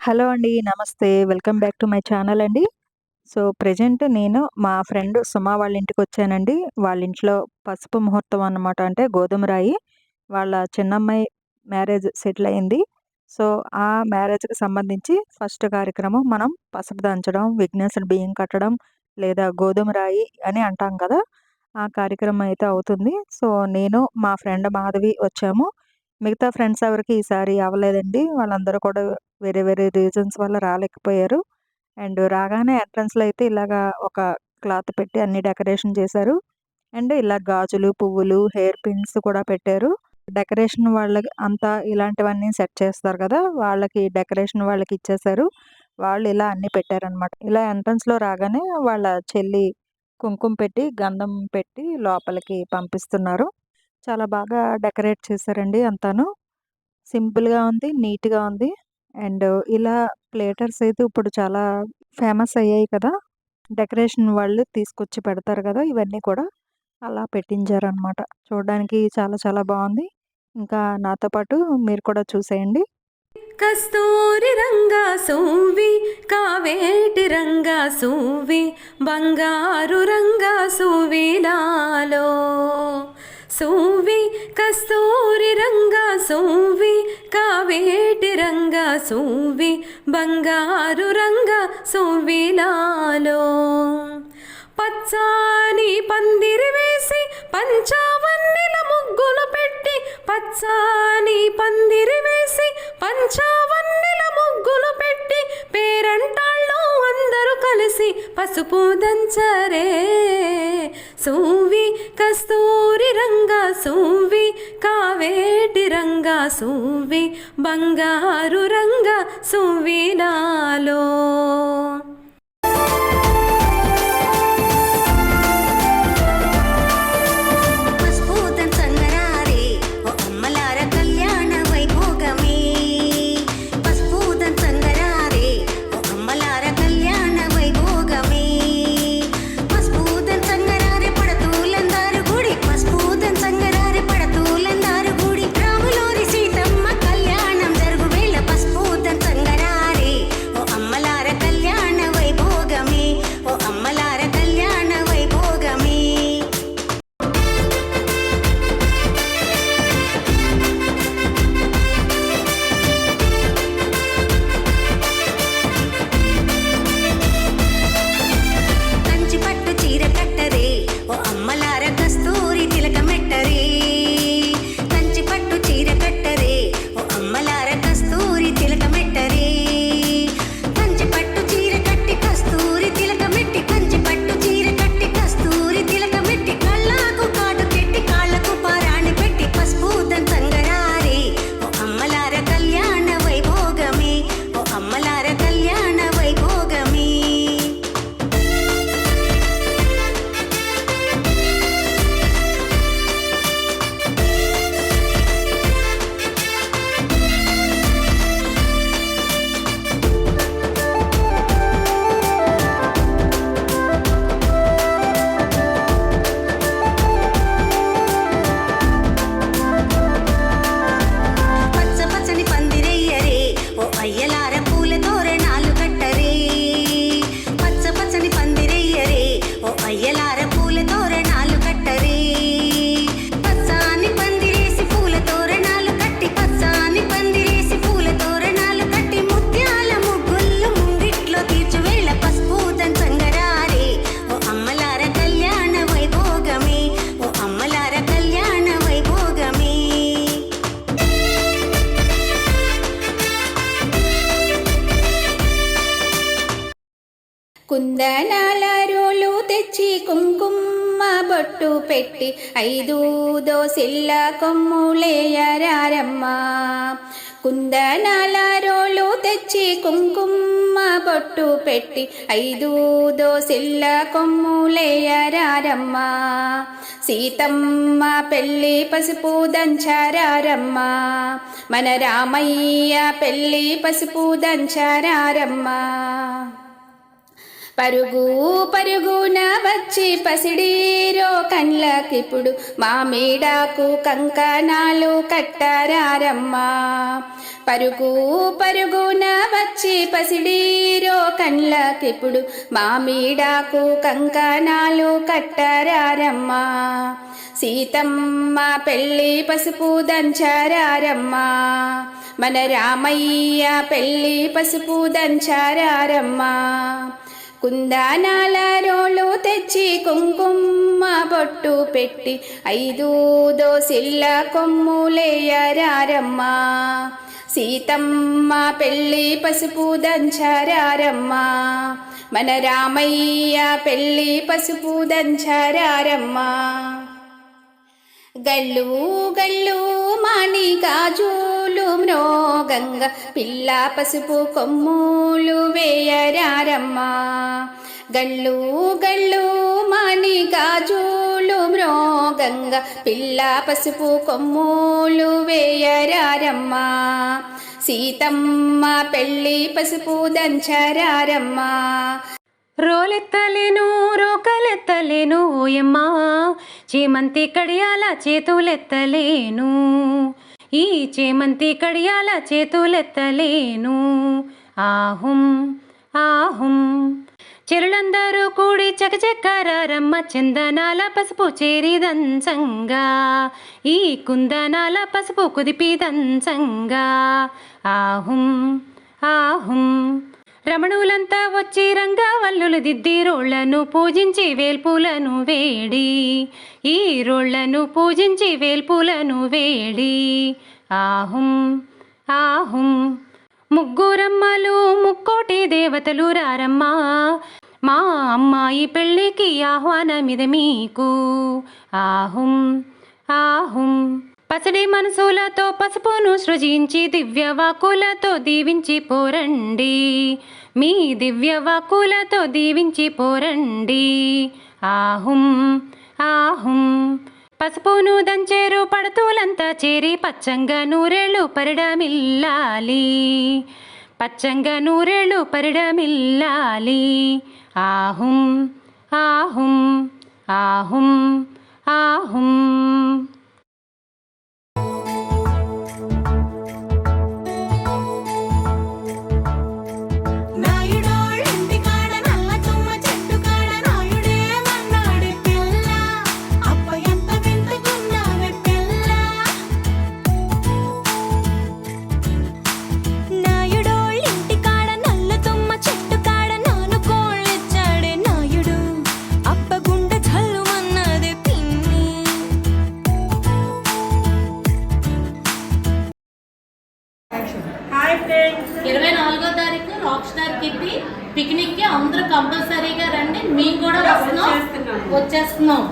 Hello అండి. నమస్తే. Welcome back to my channel అండి. సో, ప్రెజెంట్ నేను మా ఫ్రెండ్ సుమ వాళ్ళ ఇంటికి వచ్చానండి వాళ్ళ ఇంట్లో పసుపు ముహూర్తం అన్నమాట. అంటే గోధుమ రాయి. వాళ్ళ చిన్నమ్మాయి మ్యారేజ్ సెటిల్ అయింది. సో, ఆ మ్యారేజ్‌కి సంబంధించి ఫస్ట్ కార్యక్రమం మనం పసుపు దంచడం, విఘ్నేశ్వర బియ్యం కట్టడం, లేదా గోధుమ రాయి అని అంటాం కదా! ఆ కార్యక్రమం అయితే అవుతుంది. సో, నేను మా ఫ్రెండ్ మాధవి వచ్చాము. మిగతా ఫ్రెండ్స్ ఎవరికి ఈసారి అవ్వలేదండి. వాళ్ళందరూ కూడా వేరే వేరే రీజన్స్ వల్ల రాలేకపోయారు. అండ్ రాగానే ఎంట్రన్స్‌లో అయితే ఇలాగా ఒక క్లాత్ పెట్టి అన్ని డెకరేషన్ చేశారు. అండ్ ఇలా గాజులు, పువ్వులు, హెయిర్ పిన్స్ కూడా పెట్టారు. డెకరేషన్ వాళ్ళకి అంతా ఇలాంటివన్నీ సెట్ చేస్తారు కదా! వాళ్ళకి డెకరేషన్ వాళ్ళకి ఇచ్చేశారు. వాళ్ళు ఇలా అన్నీ పెట్టారనమాట. ఇలా ఎంట్రన్స్‌లో రాగానే వాళ్ళ చెల్లి కుంకుమ పెట్టి, గంధం పెట్టి లోపలికి పంపిస్తున్నారు. చాలా బాగా డెకరేట్ చేశారండి అంతాను. సింపుల్‌గా ఉంది. నీట్‌గా ఉంది. అండ్ ఇలా ప్లేటర్స్ అయితే ఇప్పుడు చాలా ఫేమస్ అయ్యాయి కదా! డెకరేషన్ వాళ్ళు తీసుకొచ్చి పెడతారు కదా! ఇవన్నీ కూడా అలా పెట్టించారనమాట. చూడడానికి చాలా చాలా బాగుంది ఇంకా నాతో పాటు మీరు కూడా చూసేయండి. కస్తూరి రంగా సూవి కావేటి రంగా సూవి బంగారు రంగా సోవినాలో సోవి కస్తూరి రంగా సోవి కావేటి రంగా సోవి బంగారు రంగా సోవిలాలో పచ్చాని పందిరి వేసి పంచావన్నెల ముగ్గులు పెట్టి పచ్చాని పందిరి వేసి పంచావన్నెల ముగ్గులు పెట్టి పేరంటాళ్ళు అందరూ కలిసి పసుపు దంచరే. సూవి కస్తూరి సూవి కావేటి రంగా సూవి బంగారు రంగా సువినాలో కుంకుమ బొట్టు పెట్టి ఐదు దోసిల్ల కొమ్ములేయరారమ్మ. కుందనాల రోలు తెచ్చి కుంకుమ బొట్టు పెట్టి ఐదు దోసిల్ల కొమ్ములేయరారమ్మ. సీతమ్మ పెళ్ళి పసుపు దంచారారమ్మ. మన రామయ్య పెళ్ళి పసుపు దంచారారమ్మ. పరుగు పరుగున వచ్చి పసిడీరో కండ్లకిప్పుడు మామిడాకు కంకణాలు కట్టారమ్మా పరుగు పరుగున వచ్చి పసిడీరో కండ్లకిప్పుడు మామిడాకు కంకణాలు కట్టారమ్మా సీతమ్మ పెళ్ళి పసుపు దంచారమ్మా మన రామయ్య పెళ్ళి పసుపు దంచారమ్మా కుందానాల రోలు తెచ్చి కుంకుమ బొట్టు పెట్టి ఐదు దోసిల్ల కొమ్ములేయరారమ్మా. సీతమ్మ పెళ్ళి పసుపు దంచారమ్మా మన రామయ్య పెళ్ళి పసుపు దంచారమ్మా గల్లు గల్లు మాణి గాజులు మ్రోగంగ పిల్ల పసుపు కొమ్ములు వేయరారమ్మా. గళ్ళు గళ్ళు మాణి గాజులు మ్రోగంగ పిల్ల పసుపు కొమ్ములు వేయరారమ్మా. సీతమ్మ పెళ్ళి పసుపు దంచరారమ్మా. రోలెత్తలేను రోకలెత్తలేను ఓయమ్మా. చేమంతి కడియాల చేతులెత్తలేను. ఈ చేమంతి కడియాల చేతులెత్తలేను. ఆహుం ఆహుం. చెరులందరూ కూడి చకచక్కరమ్మ చందనాల పసుపు చేరిదంచంగా ఈ కుందనాల పసుపు కుదిపిదంచంగా ఆహుం ఆహుం. రమణులంతా వచ్చి రంగవల్లులు దిద్ది రోళ్ళను పూజించి వేల్పులను వేడి. ఈ రోళ్ళను పూజించి వేల్పులను వేడి. ఆహుం ఆహుం ముగ్గురమ్మలు ముక్కోటి దేవతలు రారమ్మా. మా అమ్మాయి పెళ్ళికి ఆహ్వానమిది మీకు. ఆహుం ఆహుం. పసిడి మనసులతో పసుపును సృజించి దివ్య వాకులతో దీవించి పోరండి. మీ దివ్య వాకులతో దీవించి పోరండి. ఆహుం ఆహుం. పసుపును దంచేరు పడతులంతా చేరి పచ్చంగా నూరేళ్ళు పరిడమిల్లాలి. పచ్చంగా నూరేళ్ళు పరిడమిల్లాలి. ఆహుం ఆహుం ఆహుం ఆహుం. ఇరవై నాలుగో తారీఖు రాక్ స్టార్ కిడ్ని పిక్నిక్కి అందరూ కంపల్సరీగా రండి. మేము కూడా వస్తున్నాం. వచ్చేస్తున్నాం.